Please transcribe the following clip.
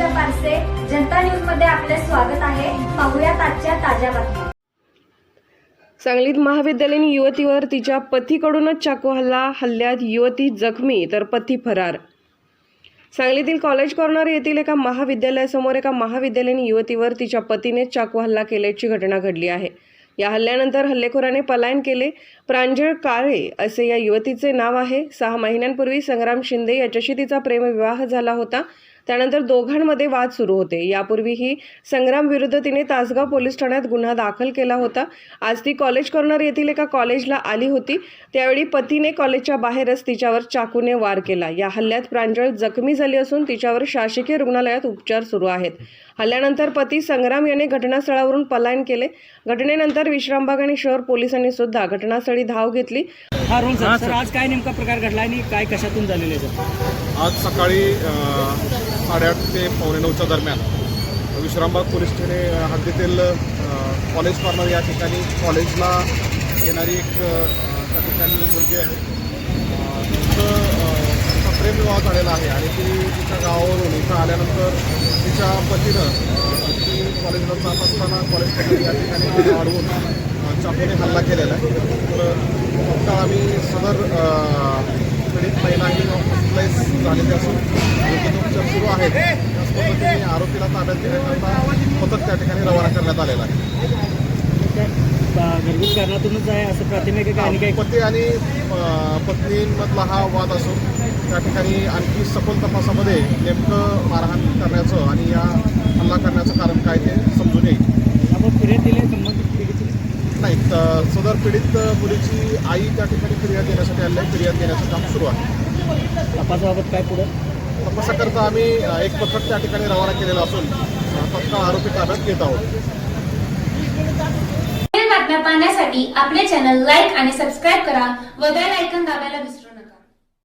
आरसे जनता न्यूजमध्ये आपले स्वागत आहे. पाहूयात आजच्या ताज्या बातम्या. सांगलीत महाविद्यालयीन युवतीवर तिच्या पतीकडूनच चाकू हल्ला हल्ल्यात युवती जखमी तर पती फरार. सांगलीतील कॉलेज कॉर्नर येथील एका महाविद्यालयासमोर एका महाविद्यालयीन युवतीवर तिच्या पतीने चाकू हल्ला केल्याची घटना घडली आहे. या हल्ल्यानंतर हल्लेखोराने पलायन केले प्रांजळ काळे असे या युवतीचे नाव आहे. सहा महिन्यांपूर्वी संग्राम शिंदे याच्याशी तिचा प्रेमविवाह झाला होता. त्यानंतर दोघांमध्ये वाद सुरू होते. यापूर्वीही संग्राम विरुद्ध तिने तासगाव पोलीस ठाण्यात गुन्हा दाखल केला होता. आज ती कॉलेज कॉर्नर येथील एका कॉलेजला आली होती. त्यावेळी पतीने कॉलेजच्या बाहेरच तिच्यावर चाकूने वार केला. या हल्ल्यात प्रांजळ जखमी झाली असून तिच्यावर शासकीय रुग्णालयात उपचार सुरू आहेत. हल्ल्यानंतर पती संग्राम याने घटनास्थळावरून पलायन केले. घटनेनंतर विश्रामबाग आणि शहर पोलिसांनी सुद्धा घटनास्थळी धाव घेतली. हा रोल सर सर. आज काय नेमका प्रकार घडला आणि काय कशातून झालेलं आहे सर? आज सकाळी साडेआठ ते पावणे नऊच्या दरम्यान विश्रामबाग पोलीस ठाणे हद्दीतील कॉलेज कॉर्नर या ठिकाणी कॉलेजला येणारी एक त्या ठिकाणी मुलगी आहे. तिचं प्रेमविवाह झालेला आहे आणि ती तिच्या गावावरून इथं आल्यानंतर तिच्या पतीनं ती कॉलेजला जात असताना कॉलेज कॉर्नर या ठिकाणी अडवून अ, चाकूने हल्ला केलेला आहे. तर तत्काळ आम्ही सदर पीडित महिला ही हॉस्पिटलाइज झालेली असून उपचार सुरू आहेत त्याच पद्धतीने आरोपीला ताब्यात घेण्याकरता पथक त्या ठिकाणी रवाना करण्यात आलेला आहे. घरगुती कारणातूनच आहे असं प्राथमिक आणि काय? पती आणि पत्नीमधला हा वाद असून त्या ठिकाणी आणखी सखोल तपासामध्ये नेमकं मारहाण करण्याचं आणि या हल्ला करण्याचं कारण काय ते समजून येईल. आपण फिर्याद दिली? नाही तर सदर पीडित मुलीची आई त्या ठिकाणी फिर्याद देण्यासाठी आहे. फिर्याद देण्याचं काम सुरू आहे. तपासाबाबत काय पुढं? तपासाकरता आम्ही एक पथक त्या ठिकाणी रवाना केलेलं असून तत्काळ आरोपी ताब्यात घेत आहोत. बातम्या पाहण्यासाठी आपले चॅनल लाईक आणि सबस्क्राईब करा व बेल ऐकन दाबायला विसरू नका.